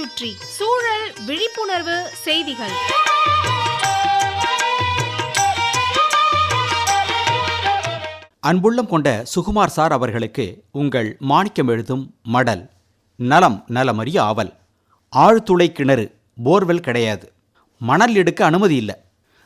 சுற்றி சூழல் விழிப்புணர்வு செய்திகள். அன்புள்ளம் கொண்ட சுகுமார் சார் அவர்களுக்கு உங்கள் மாணிக்கம் எழுதும் மடல். நலம் நலமறிய ஆவல். ஆழ்துளை கிணறு போர்வெல் கிடையாது. மணல் எடுக்க அனுமதி இல்லை.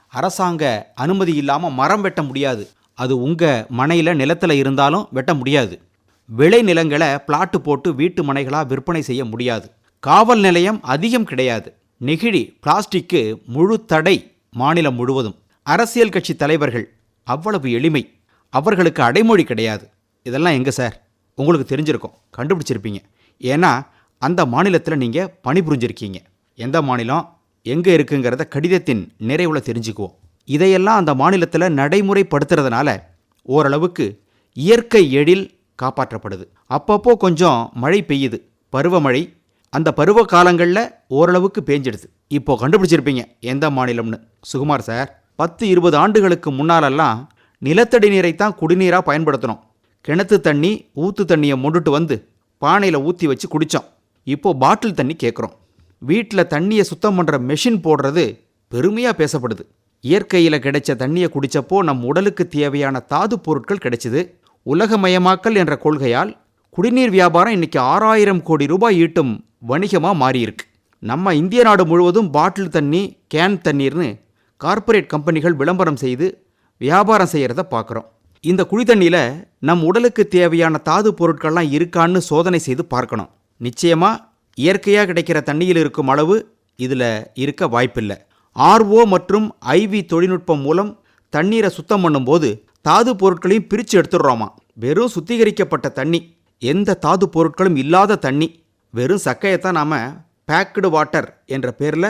அரசாங்க அனுமதி இல்லாமல் மரம் வெட்ட முடியாது. அது உங்கள் மனையில் நிலத்தில் இருந்தாலும் வெட்ட முடியாது. விளை நிலங்களை பிளாட்டு போட்டு வீட்டு மனைகளாக விற்பனை செய்ய முடியாது. காவல் நிலையம் அதிகம் கிடையாது. நெகிழி பிளாஸ்டிக்கு முழு தடை மாநிலம் முழுவதும். அரசியல் கட்சி தலைவர்கள் அவ்வளவு எளிமை. அவர்களுக்கு அடைமொழி கிடையாது. இதெல்லாம் எங்கே சார்? உங்களுக்கு தெரிஞ்சிருக்கும். கண்டுபிடிச்சிருப்பீங்க. ஏன்னா அந்த மாநிலத்தில் நீங்கள் பணிபுரிஞ்சிருக்கீங்க. எந்த மாநிலம் எங்கே இருக்குங்கிறத கடிதத்தின் நிறைவில் தெரிஞ்சுக்குவோம். இதையெல்லாம் அந்த மாநிலத்தில் நடைமுறைப்படுத்துறதுனால ஓரளவுக்கு இயற்கை எழில் காப்பாற்றப்படுது. அப்பப்போ கொஞ்சம் மழை பெய்யுது. பருவமழை அந்த பருவ காலங்களில் ஓரளவுக்கு பேஞ்சிடுது. இப்போ கண்டுபிடிச்சிருப்பீங்க எந்த மாநிலம்னு? சுகுமார் சார் பத்து இருபது ஆண்டுகளுக்கு முன்னாலெல்லாம் நிலத்தடி நீரை தான் குடிநீராக பயன்படுத்தணும் கிணத்து தண்ணி ஊத்து தண்ணியை மொண்டுட்டு வந்து பானையில் ஊற்றி வச்சு குடித்தோம் இப்போது பாட்டில் தண்ணி கேட்குறோம் வீட்டில் தண்ணியை சுத்தம் பண்ணுற மெஷின் போடுறது பெருமையாக பேசப்படுது. இயற்கையில் கிடைச்ச தண்ணியை குடித்தப்போ நம் உடலுக்கு தேவையான தாது பொருட்கள் கிடைச்சிது. உலகமயமாக்கல் என்ற கொள்கையால் குடிநீர் வியாபாரம் இன்னைக்கு ஆறாயிரம் கோடி ரூபாய் ஈட்டும் வணிகமாக மாறியிருக்கு. நம்ம இந்திய நாடு முழுவதும் பாட்டில் தண்ணி கேன் தண்ணீர்னு கார்ப்பரேட் கம்பெனிகள் விளம்பரம் செய்து வியாபாரம் செய்கிறத பார்க்குறோம் இந்த குழி தண்ணியில் நம் உடலுக்கு தேவையான தாது பொருட்கள்லாம் இருக்கான்னு சோதனை செய்து பார்க்கணும். நிச்சயமாக இயற்கையாக கிடைக்கிற தண்ணியில் இருக்கும் அளவு இதில் இருக்க வாய்ப்பில்லை. ஆர்ஓ மற்றும் ஐவி தொழில்நுட்பம் மூலம் தண்ணீரை சுத்தம் பண்ணும்போது தாது பொருட்களையும் பிரித்து எடுத்துடுறோமா? வெறும் சுத்திகரிக்கப்பட்ட தண்ணி எந்த தாது பொருட்களும் இல்லாத தண்ணி வெறும் சக்கையை தான் நாம் பேக்குடு வாட்டர் என்ற பேரில்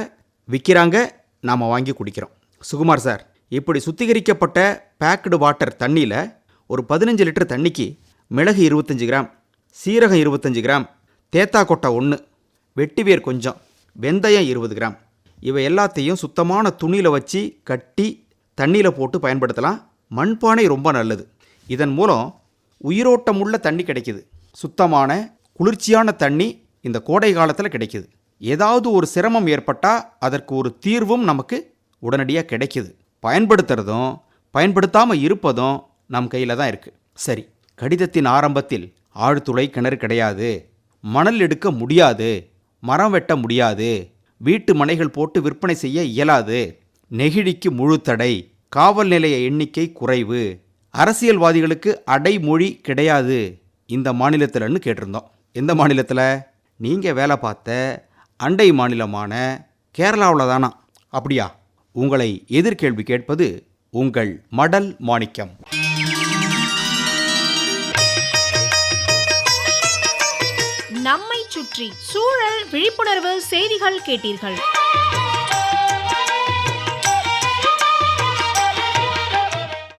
விற்கிறாங்க நாம் வாங்கி குடிக்கிறோம். சுகுமார் சார் இப்படி சுத்திகரிக்கப்பட்ட பேக்குடு வாட்டர் தண்ணியில் ஒரு பதினஞ்சு லிட்டர் தண்ணிக்கு மிளகு இருபத்தஞ்சி கிராம் சீரகம் இருபத்தஞ்சி கிராம் தேத்தா கொட்டை ஒன்று வெட்டிவேர் கொஞ்சம் வெந்தயம் இருபது கிராம். இவை எல்லாத்தையும் சுத்தமான துணியில் வச்சு கட்டி தண்ணியில் போட்டு பயன்படுத்தலாம். மண்பானை ரொம்ப நல்லது. இதன் மூலம் உயிரோட்டமுள்ள தண்ணி கிடைக்கிது. சுத்தமான குளிர்ச்சியான தண்ணி இந்த கோடை காலத்தில் கிடைக்குது. ஏதாவது ஒரு சிரமம் ஏற்பட்டால் அதற்கு ஒரு தீர்வும் நமக்கு உடனடியாக கிடைக்குது. பயன்படுத்துறதும் பயன்படுத்தாமல் இருப்பதும் நம் கையில் தான் இருக்குது சரி கடிதத்தின் ஆரம்பத்தில் ஆழ்துளை கிணறு கிடையாது. மணல் எடுக்க முடியாது. மரம் வெட்ட முடியாது. வீட்டு மனைகள் போட்டு விற்பனை செய்ய இயலாது. நெகிழிக்கு முழு தடை. காவல் நிலைய எண்ணிக்கை குறைவு. அரசியல்வாதிகளுக்கு அடைமொழி கிடையாது. இந்த மாநிலத்தில்னு கேட்டிருந்தோம். எந்த மாநிலத்தில்? நீங்கள் வேலை பார்த்த அண்டை மாநிலமான கேரளாவில் தானா? அப்படியா? உங்களை எதிர்கேள்வி கேட்பது உங்கள் மடல் மாணிக்கம். நம்மை சுற்றி சூழல் விழிப்புணர்வு செய்திகள் கேட்டீர்கள்.